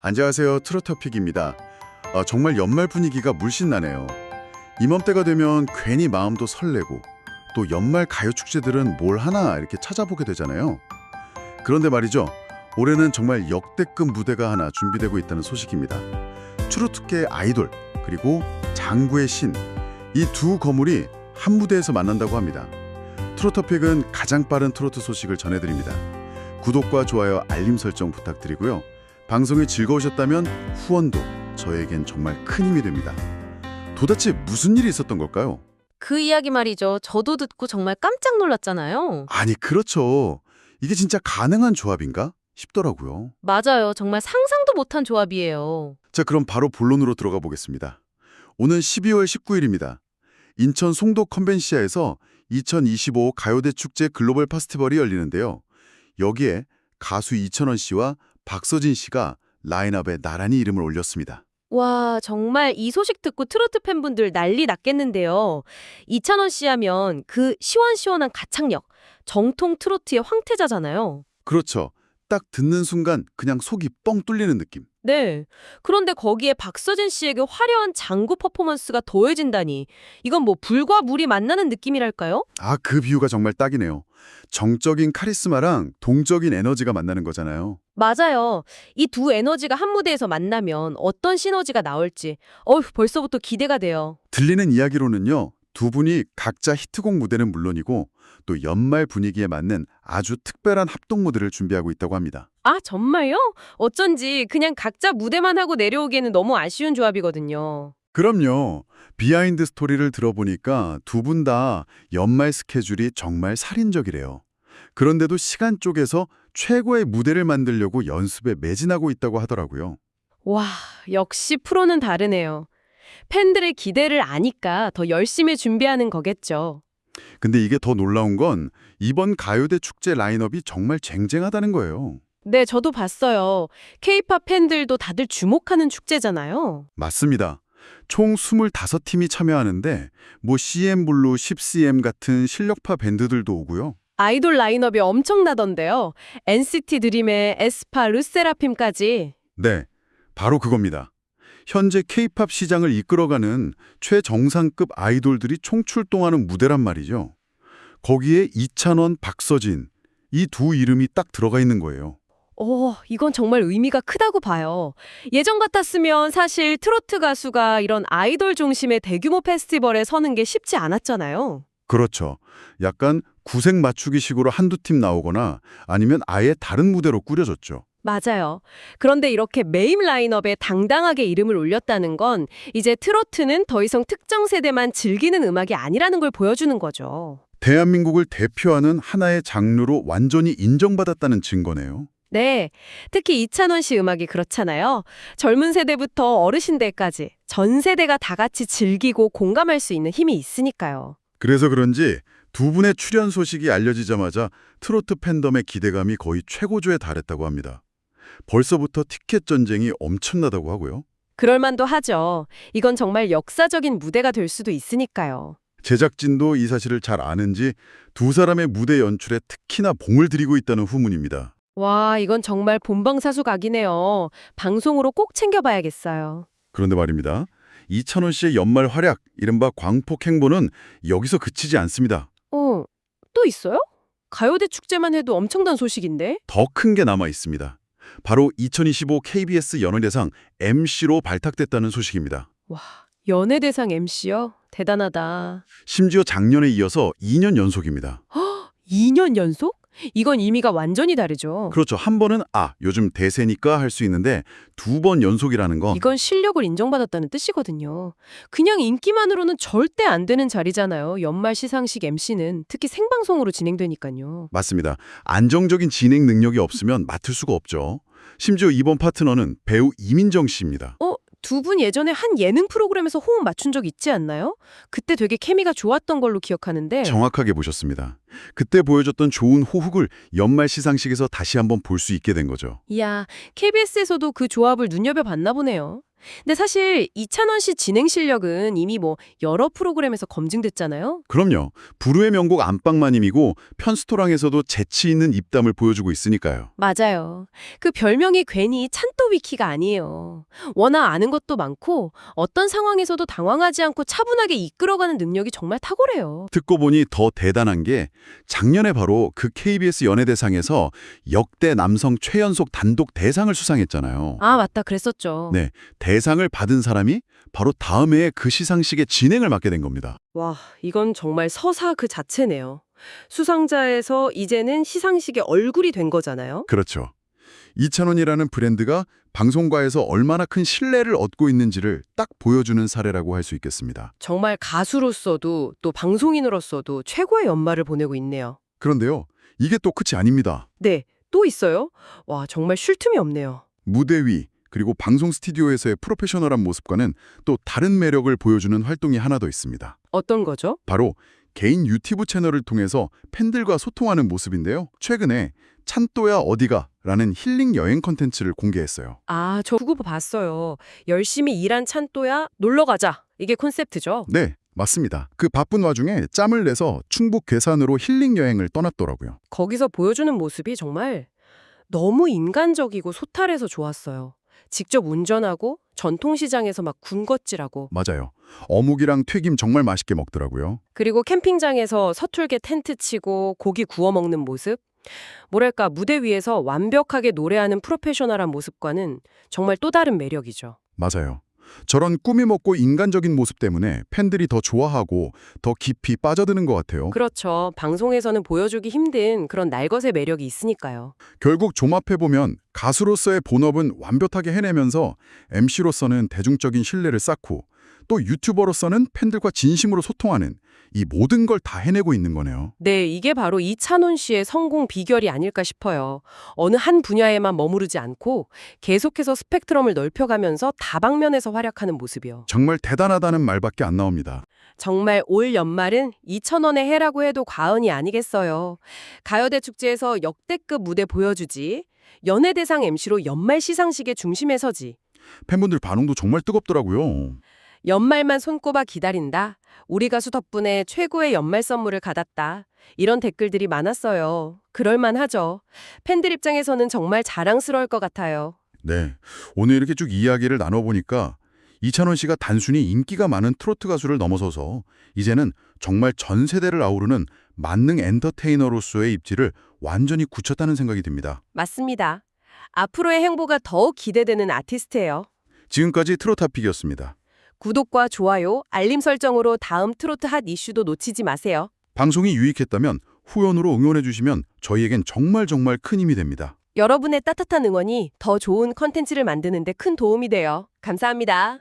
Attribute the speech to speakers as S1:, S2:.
S1: 안녕하세요. 트로토픽입니다. 아, 정말 연말 분위기가 물씬 나네요. 이맘때가 되면 괜히 마음도 설레고 또 연말 가요 축제들은 뭘 하나 이렇게 찾아보게 되잖아요. 그런데 말이죠. 올해는 정말 역대급 무대가 하나 준비되고 있다는 소식입니다. 트로트계 아이돌 그리고 장구의 신 이 두 거물이 한 무대에서 만난다고 합니다. 트로토픽은 가장 빠른 트로트 소식을 전해드립니다. 구독과 좋아요, 알림 설정 부탁드리고요. 방송이 즐거우셨다면 후원도 저에겐 정말 큰 힘이 됩니다. 도대체 무슨 일이 있었던 걸까요?
S2: 그 이야기 말이죠. 저도 듣고 정말 깜짝 놀랐잖아요.
S1: 아니 그렇죠. 이게 진짜 가능한 조합인가 싶더라고요.
S2: 맞아요. 정말 상상도 못한 조합이에요.
S1: 자 그럼 바로 본론으로 들어가 보겠습니다. 오는 12월 19일입니다. 인천 송도 컨벤시아에서 2025 가요대 축제 글로벌 페스티벌이 열리는데요. 여기에 가수 이천원 씨와 박서진 씨가 라인업에 나란히 이름을 올렸습니다.
S2: 와, 정말 이 소식 듣고 트로트 팬분들 난리 났겠는데요. 이찬원 씨 하면 그 시원시원한 가창력, 정통 트로트의 황태자잖아요.
S1: 그렇죠. 딱 듣는 순간 그냥 속이 뻥 뚫리는 느낌.
S2: 네. 그런데 거기에 박서진 씨에게 화려한 장구 퍼포먼스가 더해진다니. 이건 뭐 불과 물이 만나는 느낌이랄까요?
S1: 아, 그 비유가 정말 딱이네요. 정적인 카리스마랑 동적인 에너지가 만나는 거잖아요.
S2: 맞아요. 이 두 에너지가 한 무대에서 만나면 어떤 시너지가 나올지 어휴, 벌써부터 기대가 돼요.
S1: 들리는 이야기로는요. 두 분이 각자 히트곡 무대는 물론이고 또 연말 분위기에 맞는 아주 특별한 합동 무대를 준비하고 있다고 합니다.
S2: 아, 정말요? 어쩐지 그냥 각자 무대만 하고 내려오기에는 너무 아쉬운 조합이거든요.
S1: 그럼요. 비하인드 스토리를 들어보니까 두 분 다 연말 스케줄이 정말 살인적이래요. 그런데도 시간 쪼개서 최고의 무대를 만들려고 연습에 매진하고 있다고 하더라고요.
S2: 와, 역시 프로는 다르네요. 팬들의 기대를 아니까 더 열심히 준비하는 거겠죠.
S1: 근데 이게 더 놀라운 건 이번 가요대 축제 라인업이 정말 쟁쟁하다는 거예요.
S2: 네, 저도 봤어요. 케이팝 팬들도 다들 주목하는 축제잖아요.
S1: 맞습니다. 총 25팀이 참여하는데 뭐 CM블루, 10cm 같은 실력파 밴드들도 오고요.
S2: 아이돌 라인업이 엄청나던데요. NCT 드림의 에스파, 르세라핌까지.
S1: 네, 바로 그겁니다. 현재 K-팝 시장을 이끌어가는 최정상급 아이돌들이 총출동하는 무대란 말이죠. 거기에 이찬원, 박서진 이 두 이름이 딱 들어가 있는 거예요.
S2: 오, 이건 정말 의미가 크다고 봐요. 예전 같았으면 사실 트로트 가수가 이런 아이돌 중심의 대규모 페스티벌에 서는 게 쉽지 않았잖아요.
S1: 그렇죠. 약간 구색 맞추기식으로 한두 팀 나오거나 아니면 아예 다른 무대로 꾸려졌죠.
S2: 맞아요. 그런데 이렇게 메인 라인업에 당당하게 이름을 올렸다는 건 이제 트로트는 더 이상 특정 세대만 즐기는 음악이 아니라는 걸 보여주는 거죠.
S1: 대한민국을 대표하는 하나의 장르로 완전히 인정받았다는 증거네요.
S2: 네. 특히 이찬원 씨 음악이 그렇잖아요. 젊은 세대부터 어르신들까지 전 세대가 다 같이 즐기고 공감할 수 있는 힘이 있으니까요.
S1: 그래서 그런지 두 분의 출연 소식이 알려지자마자 트로트 팬덤의 기대감이 거의 최고조에 달했다고 합니다. 벌써부터 티켓 전쟁이 엄청나다고 하고요.
S2: 그럴만도 하죠. 이건 정말 역사적인 무대가 될 수도 있으니까요.
S1: 제작진도 이 사실을 잘 아는지 두 사람의 무대 연출에 특히나 봉을 들이고 있다는 후문입니다.
S2: 와, 이건 정말 본방사수각이네요. 방송으로 꼭 챙겨봐야겠어요.
S1: 그런데 말입니다. 이찬원 씨의 연말 활약, 이른바 광폭 행보는 여기서 그치지 않습니다.
S2: 어, 또 있어요? 가요대 축제만 해도 엄청난 소식인데?
S1: 더 큰 게 남아 있습니다. 바로 2025 KBS 연예대상 MC로 발탁됐다는 소식입니다.
S2: 와, 연예대상 MC요? 대단하다.
S1: 심지어 작년에 이어서 2년 연속입니다.
S2: 2년 연속? 이건 의미가 완전히 다르죠.
S1: 그렇죠. 한 번은 아, 요즘 대세니까 할 수 있는데 두 번 연속이라는 건
S2: 이건 실력을 인정받았다는 뜻이거든요. 그냥 인기만으로는 절대 안 되는 자리잖아요. 연말 시상식 MC는 특히 생방송으로 진행되니까요.
S1: 맞습니다. 안정적인 진행 능력이 없으면 맡을 수가 없죠. 심지어 이번 파트너는 배우 이민정 씨입니다.
S2: 어, 두 분 예전에 한 예능 프로그램에서 호흡 맞춘 적 있지 않나요? 그때 되게 케미가 좋았던 걸로 기억하는데.
S1: 정확하게 보셨습니다. 그때 보여줬던 좋은 호흡을 연말 시상식에서 다시 한번 볼 수 있게 된 거죠.
S2: 이야, KBS에서도 그 조합을 눈여겨봤나 보네요. 근데 사실 이찬원 씨 진행 실력은 이미 뭐 여러 프로그램에서 검증됐잖아요.
S1: 그럼요. 부르의 명곡 안방마님이고 편스토랑에서도 재치 있는 입담을 보여주고 있으니까요.
S2: 맞아요. 그 별명이 괜히 찬또 위키가 아니에요. 워낙 아는 것도 많고 어떤 상황에서도 당황하지 않고 차분하게 이끌어가는 능력이 정말 탁월해요.
S1: 듣고 보니 더 대단한 게 작년에 바로 그 KBS 연예대상에서 역대 남성 최연속 단독 대상을 수상했잖아요.
S2: 아 맞다 그랬었죠.
S1: 네. 대상을 받은 사람이 바로 다음 해에 그 시상식의 진행을 맡게 된 겁니다.
S2: 와 이건 정말 서사 그 자체네요. 수상자에서 이제는 시상식의 얼굴이 된 거잖아요.
S1: 그렇죠. 이찬원이라는 브랜드가 방송가에서 얼마나 큰 신뢰를 얻고 있는지를 딱 보여주는 사례라고 할 수 있겠습니다.
S2: 정말 가수로서도 또 방송인으로서도 최고의 연말을 보내고 있네요.
S1: 그런데요. 이게 또 끝이 아닙니다.
S2: 네, 또 있어요? 와, 정말 쉴 틈이 없네요.
S1: 무대 위 그리고 방송 스튜디오에서의 프로페셔널한 모습과는 또 다른 매력을 보여주는 활동이 하나 더 있습니다.
S2: 어떤 거죠?
S1: 바로 개인 유튜브 채널을 통해서 팬들과 소통하는 모습인데요. 최근에 찬또야 어디가 라는 힐링 여행 컨텐츠를 공개했어요.
S2: 아, 저 그거 봤어요. 열심히 일한 찬또야 놀러 가자. 이게 콘셉트죠.
S1: 네, 맞습니다. 그 바쁜 와중에 짬을 내서 충북 괴산으로 힐링 여행을 떠났더라고요.
S2: 거기서 보여주는 모습이 정말 너무 인간적이고 소탈해서 좋았어요. 직접 운전하고 전통시장에서 막 군것질하고
S1: 맞아요. 어묵이랑 튀김 정말 맛있게 먹더라고요.
S2: 그리고 캠핑장에서 서툴게 텐트 치고 고기 구워 먹는 모습. 뭐랄까 무대 위에서 완벽하게 노래하는 프로페셔널한 모습과는 정말 또 다른 매력이죠.
S1: 맞아요. 저런 꾸미 먹고 인간적인 모습 때문에 팬들이 더 좋아하고 더 깊이 빠져드는 것 같아요.
S2: 그렇죠. 방송에서는 보여주기 힘든 그런 날것의 매력이 있으니까요.
S1: 결국 종합해보면 가수로서의 본업은 완벽하게 해내면서 MC로서는 대중적인 신뢰를 쌓고 또 유튜버로서는 팬들과 진심으로 소통하는 이 모든 걸 다 해내고 있는 거네요.
S2: 네, 이게 바로 이찬원 씨의 성공 비결이 아닐까 싶어요. 어느 한 분야에만 머무르지 않고 계속해서 스펙트럼을 넓혀가면서 다방면에서 활약하는 모습이요.
S1: 정말 대단하다는 말밖에 안 나옵니다.
S2: 정말 올 연말은 2천원의 해라고 해도 과언이 아니겠어요. 가요대 축제에서 역대급 무대 보여주지. 연예대상 MC로 연말 시상식의 중심에 서지.
S1: 팬분들 반응도 정말 뜨겁더라고요.
S2: 연말만 손꼽아 기다린다. 우리 가수 덕분에 최고의 연말 선물을 받았다. 이런 댓글들이 많았어요. 그럴만 하죠. 팬들 입장에서는 정말 자랑스러울 것 같아요.
S1: 네, 오늘 이렇게 쭉 이야기를 나눠보니까 이찬원 씨가 단순히 인기가 많은 트로트 가수를 넘어서서 이제는 정말 전 세대를 아우르는 만능 엔터테이너로서의 입지를 완전히 굳혔다는 생각이 듭니다.
S2: 맞습니다. 앞으로의 행보가 더욱 기대되는 아티스트예요.
S1: 지금까지 트로타픽이었습니다.
S2: 구독과 좋아요, 알림 설정으로 다음 트로트 핫 이슈도 놓치지 마세요.
S1: 방송이 유익했다면 후원으로 응원해 주시면 저희에겐 정말 정말 큰 힘이 됩니다.
S2: 여러분의 따뜻한 응원이 더 좋은 컨텐츠를 만드는 데 큰 도움이 돼요. 감사합니다.